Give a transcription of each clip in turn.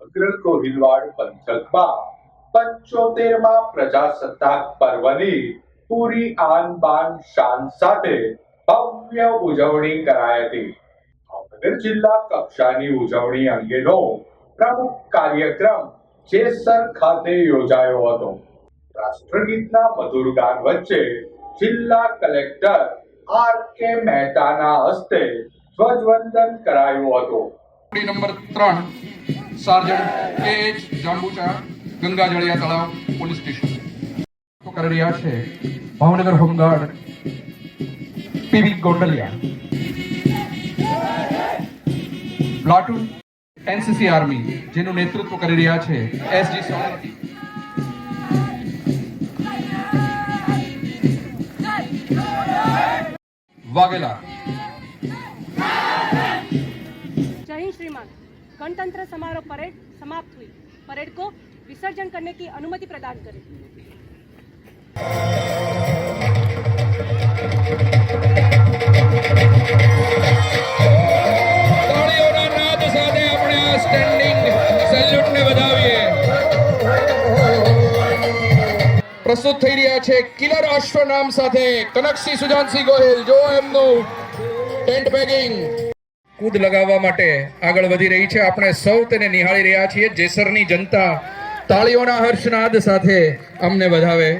અગ્ર કોહિલવાડ પંથકમાં પંચોતેરમાં પ્રજાસત્તાક પર્વની પૂરી આન બાન શાન સાથે ભવ્ય ઉજવણી કરાઈ હતી. ભાવનગર જિલ્લા કક્ષાની ઉજવણી અંગેનો પ્રમુખ કાર્યક્રમ જેસર ખાતે યોજાયો હતો. રાષ્ટ્રગીતના મધુર ગાન વચ્ચે જિલ્લા કલેક્ટર આર કે મહેતાના હસ્તે ધ્વજવંદન કરાયું હતું. નંબર ત્રણ સાર્જન્ટ કે જાંબુચા, ગંગા જળિયા તળાવ પોલીસ સ્ટેશન. કરી રહ્યા છે Bhavnagar home guard PV Gondaliya. Platoon NCC army, જેનું નેતૃત્વ કરી રહ્યા છે એસજી સોલંકી. વાઘેલા गणतंत्र समारोह परेड समाप्त हुई परेड को विसर्जन करने की अनुमति प्रदान करें તાળીઓના નાદ સાથે આપણે આ સ્ટેન્ડિંગ સેલ્યુટને વધાવીએ પ્રસ્તુત થઈ રહ્યા છે કિલર અશ્વ નામ સાથે કનકસિંહ સુજાનસિંહ ગોહિલ જો એમનું ટેન્ટ બેગિંગ કૂદ લગાવવા માટે આગળ વધી રહી છે. આપણે સૌ તેને નિહાળી રહ્યા છીએ. જેસરની જનતા તાળીઓના હર્ષનાદ સાથે અમને વધાવે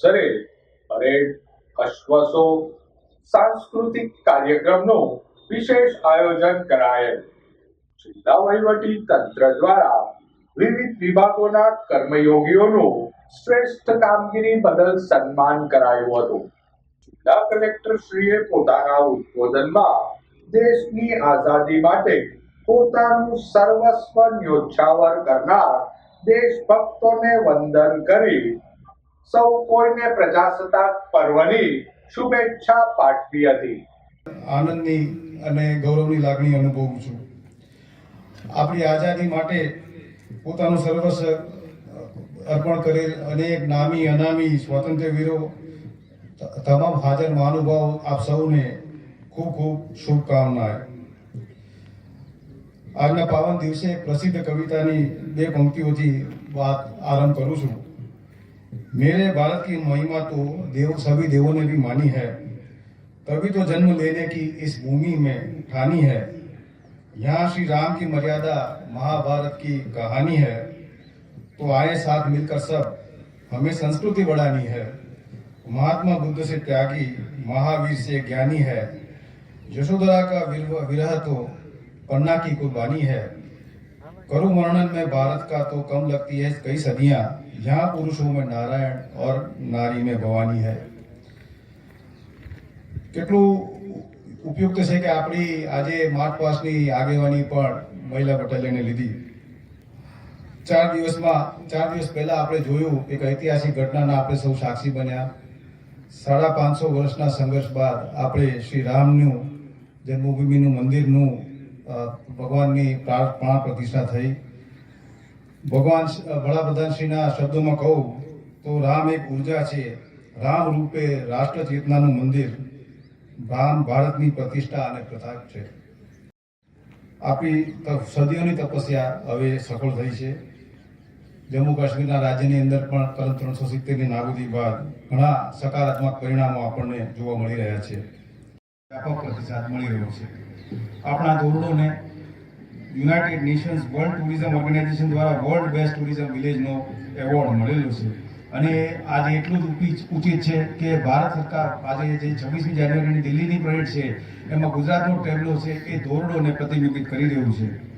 અવસરે પરેડ, અશ્વસો, સાંસ્કૃતિક કાર્યક્રમનું વિશેષ આયોજન કરાયેલ. જિલ્લા વહીવટી તંત્ર દ્વારા વિવિધ વિભાગોના કર્મયોગીઓનું શ્રેષ્ઠ કામગીરી બદલ સન્માન કરાયું હતું. જિલ્લા કલેક્ટર શ્રીએ પોતાના ઉદબોધનમાં દેશની આઝાદી માટે પોતાનું સર્વસ્વ ન્યોછાવર કરનાર દેશભક્તોને વંદન કરી સૌ કોઈને પ્રજાસત્તાક પર્વની શુભેચ્છા પાઠવી હતી. આનંદની અને ગૌરવની લાગણી અનુભવું છું. આપણી આઝાદી માટે પોતાનું સર્વસ્વ અર્પણ કરેલ અનેક નામી, અનામી સ્વાતંત્ર્ય વીરો તમામ હાજર મહાનુભાવ, આપ સૌને ખૂબ ખૂબ શુભકામના આજના પાવન દિવસે પ્રસિદ્ધ કવિતાની બે પંક્તિઓથી વાત આરંભ કરું છું. मेरे भारत की महिमा तो देव सभी देवों ने भी मानी है। तभी तो जन्म लेने की इस भूमि में ठानी है। यहाँ श्री राम की मर्यादा महाभारत की कहानी है। तो आए साथ मिलकर सब हमें संस्कृति बढ़ानी है। महात्मा बुद्ध से त्यागी महावीर से ज्ञानी है। यशोधरा का विरह तो पन्ना की कुर्बानी है। करुण वर्णन में भारत का तो कम लगती है कई सदियाँ। यहाँ पुरुषों में नारायण और नारी में भवानी है કેટલું ઉપયુક્ત છે કે આપણી આજે માર્ચ પાસની આગેવાની પણ મહિલા બટાલિયને લીધી ચાર દિવસમાં ચાર દિવસ પહેલા આપણે જોયું એક ઐતિહાસિક ઘટનાના આપણે સૌ સાક્ષી બન્યા સાડા પાંચસો વર્ષના સંઘર્ષ બાદ આપણે શ્રી રામનું જન્મભૂમિનું મંદિરનું અ, ભગવાનની પ્રા- પ્રાણ પ્રતિષ્ઠા થઈ ભગવાન વડાપ્રધાન શ્રીના શબ્દોમાં કહું, તો રામ એક ઊર્જા છે. રામ રૂપે રાષ્ટ્ર ચેતનાનું મંદિર, રામ ભારતની પ્રતિષ્ઠા અને પ્રતાપ છે. આપણી સદીઓની તપસ્યા હવે સફળ થઈ છે. જમ્મુ કાશ્મીરના રાજ્યની અંદર પણ કલમ ત્રણસો સિત્તેરની નાબૂદી બાદ ઘણા સકારાત્મક પરિણામો આપણને જોવા મળી રહ્યા છે. વ્યાપક પ્રતિસાદ મળી રહ્યો છે. આપણા ધોરણોને United Nations World Tourism Organization દ્વારા વર્લ્ડ બેસ્ટ ટુરિઝમ વિલેજનો એવોર્ડ મળેલો છે. અને આજે એટલું જ ઉચિત- છે કે ભારત સરકાર આજે જે છવ્વીસમી જાન્યુઆરીની દિલ્હીની પરેડ છે, એમાં ગુજરાતનો ટેબલો છે એ ધોરડોને પ્રતિબિંબિત કરી રહ્યું છે.